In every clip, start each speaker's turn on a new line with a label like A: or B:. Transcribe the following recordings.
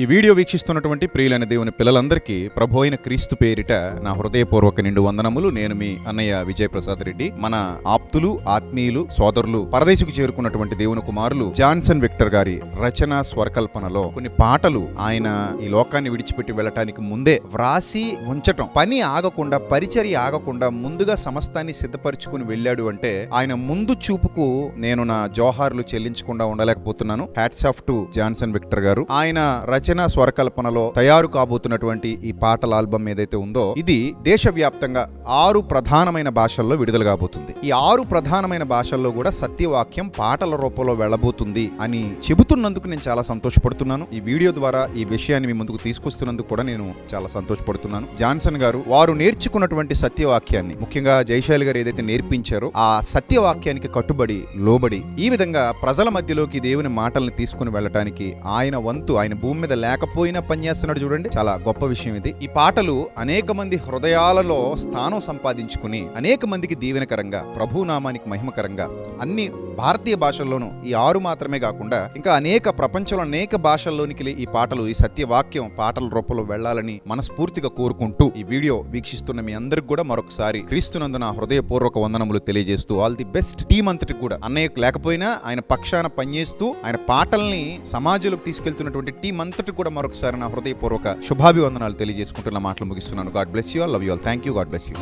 A: ఈ వీడియో వీక్షిస్తున్నటువంటి ప్రియులైన దేవుని పిల్లలందరికీ ప్రభు అయిన క్రీస్తు పేరిట నా హృదయపూర్వక నిండు వందనములు. నేను మీ అన్నయ్య విజయప్రసాద్ రెడ్డి. మన ఆప్తులు ఆత్మీయులు సోదరులు పరదేశకు చేరుకున్నటువంటి దేవుని కుమారులు జాన్సన్ విక్టర్ గారి రచన స్వరకల్పనలో కొన్ని పాటలు ఆయన ఈ లోకాన్ని విడిచిపెట్టి వెళ్ళటానికి ముందే వ్రాసి ఉంచటం. పని ఆగకుండా పరిచర్య ఆగకుండా ముందుగా సమస్తాన్ని సిద్ధపరచుకుని వెళ్ళాడు అంటే ఆయన ముందు చూపుకు నేను నా జోహార్లు చెల్లించకుండా ఉండలేకపోతున్నాను. Hats off to Johnson Victor garu. ఆయన రచన స్వరకల్పనలో తయారు కాబోతున్నటువంటి ఈ పాటల ఆల్బమ్ ఏదైతే ఉందో ఇది దేశవ్యాప్తంగా ఆరు ప్రధానమైన భాషల్లో విడుదల కాబోతుంది. ఈ ఆరు ప్రధానమైన భాషల్లో కూడా సత్యవాక్యం పాటల రూపంలో వెళ్ళబోతుంది అని చెబుతున్నందుకు నేను చాలా సంతోషపడుతున్నాను. ఈ వీడియో ద్వారా ఈ విషయాన్ని మీ ముందుకు తీసుకొస్తున్నందుకు కూడా నేను చాలా సంతోషపడుతున్నాను. జాన్సన్ గారు వారు నేర్చుకున్నటువంటి సత్యవాక్యాన్ని ముఖ్యంగా జైశాలి గారు ఏదైతే నేర్పించారో ఆ సత్యవాక్యానికి కట్టుబడి లోబడి ఈ విధంగా ప్రజల మధ్యలోకి దేవుని మాటల్ని తీసుకుని వెళ్ళటానికి ఆయన వంతు ఆయన భూమి మీద లేకపోయినా పనిచేస్తున్నాడు చూడండి చాలా గొప్ప విషయం ఇది. ఈ పాటలు అనేక మంది హృదయాలలో స్థానం సంపాదించుకుని అనేక మందికి దీవెనకరంగా ప్రభు నామానికి మహిమకరంగా అన్ని భారతీయ భాషల్లోనూ ఈ ఆరు మాత్రమే కాకుండా ఇంకా అనేక ప్రపంచంలో అనేక భాషల్లోనికి ఈ పాటలు ఈ సత్యవాక్యం పాటల రూపంలో వెళ్ళాలని మనస్ఫూర్తిగా కోరుకుంటూ ఈ వీడియో వీక్షిస్తున్న మీ అందరికి కూడా మరొకసారి క్రీస్తునందున హృదయపూర్వక వందనములు తెలియజేస్తూ ఆల్ ది బెస్ట్ టీం అంతటికి కూడా. అన్నయ్యకు లేకపోయినా ఆయన పక్షాన పనిచేస్తూ ఆయన పాటల్ని సమాజంలోకి తీసుకెళ్తున్నటువంటి టీం అంతటి కూడా మరొకసారి నా హృదయపూర్వక శుభాభివందనాలు తెలియజేసుకుంటున్న మాటలు ముగిస్తున్నాను. God bless you love you all thank you God bless you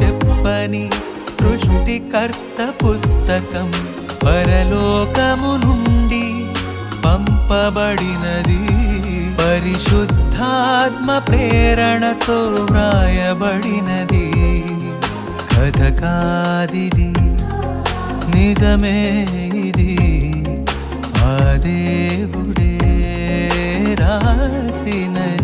B: చెప్పని సృష్టికర్త పుస్తకం పరలోకము నుండి పంపబడినది. పరిశుద్ధాత్మ ప్రేరణతో వ్రాయబడినది. కథ కాదిది నిజమే ఇది. ఆ దేవుడే రాసినది.